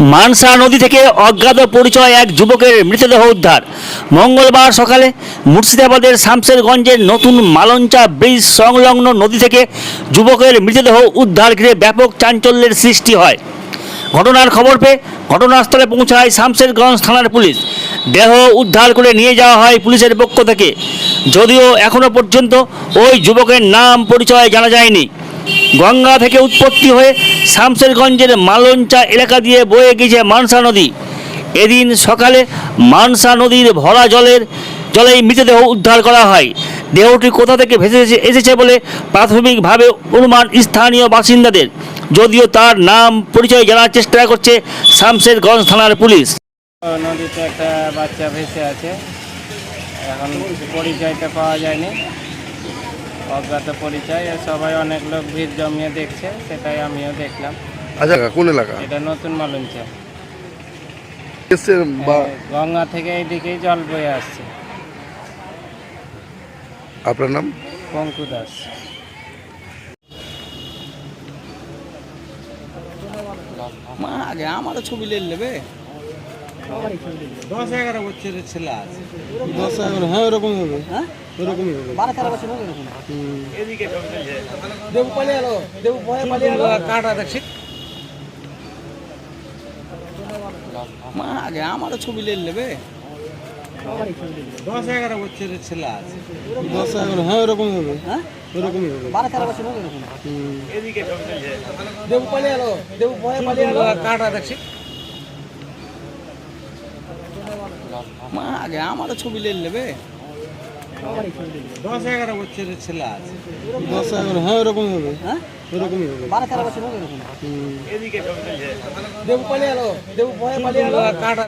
মানসা নদী থেকে অজ্ঞাত পরিচয় এক যুবকের মৃতদেহ উদ্ধার। মঙ্গলবার সকালে মুর্শিদাবাদের শামসেরগঞ্জের নতুন মালঞ্চা ব্রিজ সংলগ্ন নদী থেকে যুবকের মৃতদেহ উদ্ধার ঘিরে ব্যাপক চাঞ্চল্যের সৃষ্টি হয়। ঘটনার খবর পেয়ে ঘটনাস্থলে পৌঁছায় শামসেরগঞ্জ থানার পুলিশ। দেহ উদ্ধার করে নিয়ে যাওয়া হয় পুলিশের পক্ষ থেকে। যদিও এখনও পর্যন্ত ওই যুবকের নাম পরিচয় জানা যায়নি। গঙ্গা থেকে উৎপত্তি হয়ে শামসেরগঞ্জের মালঞ্চা এলাকা দিয়ে বয়ে গেছে মানসা নদী। এদিন সকালে মানসা নদীর ভরা জলের, জলেই মৃতদেহ উদ্ধার করা হয়। দেহটি কোথা থেকে ভেসে এসেছে বলে প্রাথমিকভাবে অনুমান স্থানীয় বাসিন্দাদের। যদিও তার নাম পরিচয় জানার চেষ্টা করছে শামসেরগঞ্জ থানার পুলিশ। নদীতে একটা বাচ্চা ভেসে আছে। এখন পরিচয়টা পাওয়া যায়নি। অজ্ঞাত পরিচয় সবাই অনেক লোক ভিড় জমিয়ে দেখছে সেটাই আমিও দেখলাম। আচ্ছা কোন এলাকা? এটা নতুন মালঞ্চা। এসছে বা গঙ্গা থেকে এইদিকেই জল বয়ে আসছে। আপনার নাম? পঙ্কু দাস। মা আগে আমারও ছবি লে নেবে দশ এগারো বছরের ছেলে আছে। দশ এগারো হ্যাঁ ওরকমই হবে। হ্যাঁ? ওরকমই হবে। বারো তেরো বছর হবে এরকম। দেবু পালিয়ে এলো দেবু ভয়ে পালিয়ে এলো। কাটা দেখছি। মা আগে আমারও ছবি লে নেবে। দশ এগারো বছরের ছেলে আছে। দশ এগারো হ্যাঁ ওরকমই হবে। হ্যাঁ? ওরকমই হবে। বারো তেরো বছর হবে এরকম। দেবু পালিয়ে এলো দেবু ভয়ে পালিয়ে এলো। কাটা দেখছি। মা আগে আমারও ছবি লেন নেবে। দশ এগারো বছরের ছেলে আছে। দশ এগারো হ্যাঁ ওরকমই হবে। হ্যাঁ? ওরকমই হবে। বারো তেরো বছর হবে এরকম দেবু পালিয়ে এলো দেবু ভয়ে পালিয়ে এলো। কাটা